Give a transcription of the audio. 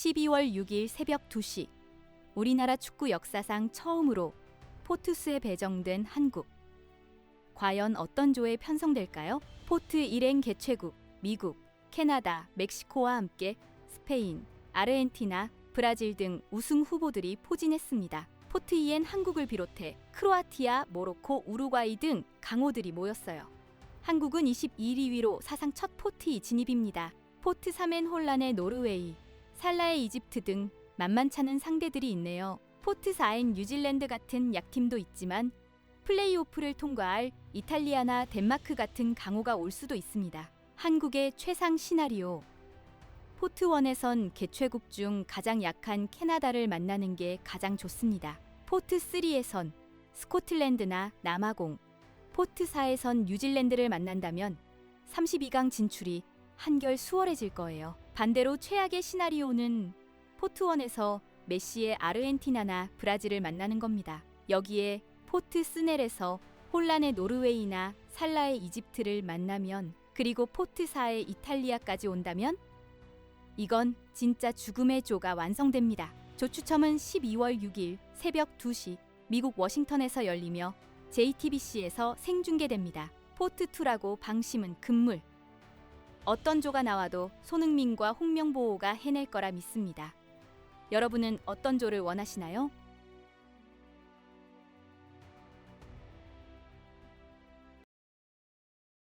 12월 6일 새벽 2시 우리나라 축구 역사상 처음으로 포트스에 배정된 한국. 과연 어떤 조에 편성될까요? 포트 일행 개최국 미국, 캐나다, 멕시코와 함께 스페인, 아르헨티나, 브라질 등 우승 후보들이 포진했습니다. 포트 2엔 한국을 비롯해 크로아티아, 모로코, 우루과이 등 강호들이 모였어요. 한국은 21위로 사상 첫 포트 2 진입입니다. 포트 3엔 혼란의 노르웨이, 살라의 이집트 등 만만찮은 상대들이 있네요. 포트 4엔 뉴질랜드 같은 약팀도 있지만 플레이오프를 통과할 이탈리아나 덴마크 같은 강호가 올 수도 있습니다. 한국의 최상 시나리오. 포트 1에선 개최국 중 가장 약한 캐나다를 만나는 게 가장 좋습니다. 포트 3에선 스코틀랜드나 남아공, 포트 4에선 뉴질랜드를 만난다면 32강 진출이 한결 수월해질 거예요. 반대로 최악의 시나리오는 포트 1에서 메시의 아르헨티나나 브라질을 만나는 겁니다. 여기에 포트 스넬에서 혼란의 노르웨이나 살라의 이집트를 만나면 그리고 포트 4의 이탈리아까지 온다면 이건 진짜 죽음의 조가 완성됩니다. 조 추첨은 12월 6일 새벽 2시 미국 워싱턴에서 열리며 JTBC에서 생중계됩니다. 포트 2라고 방심은 금물. 어떤 조가 나와도 손흥민과 홍명보호가 해낼 거라 믿습니다. 여러분은 어떤 조를 원하시나요?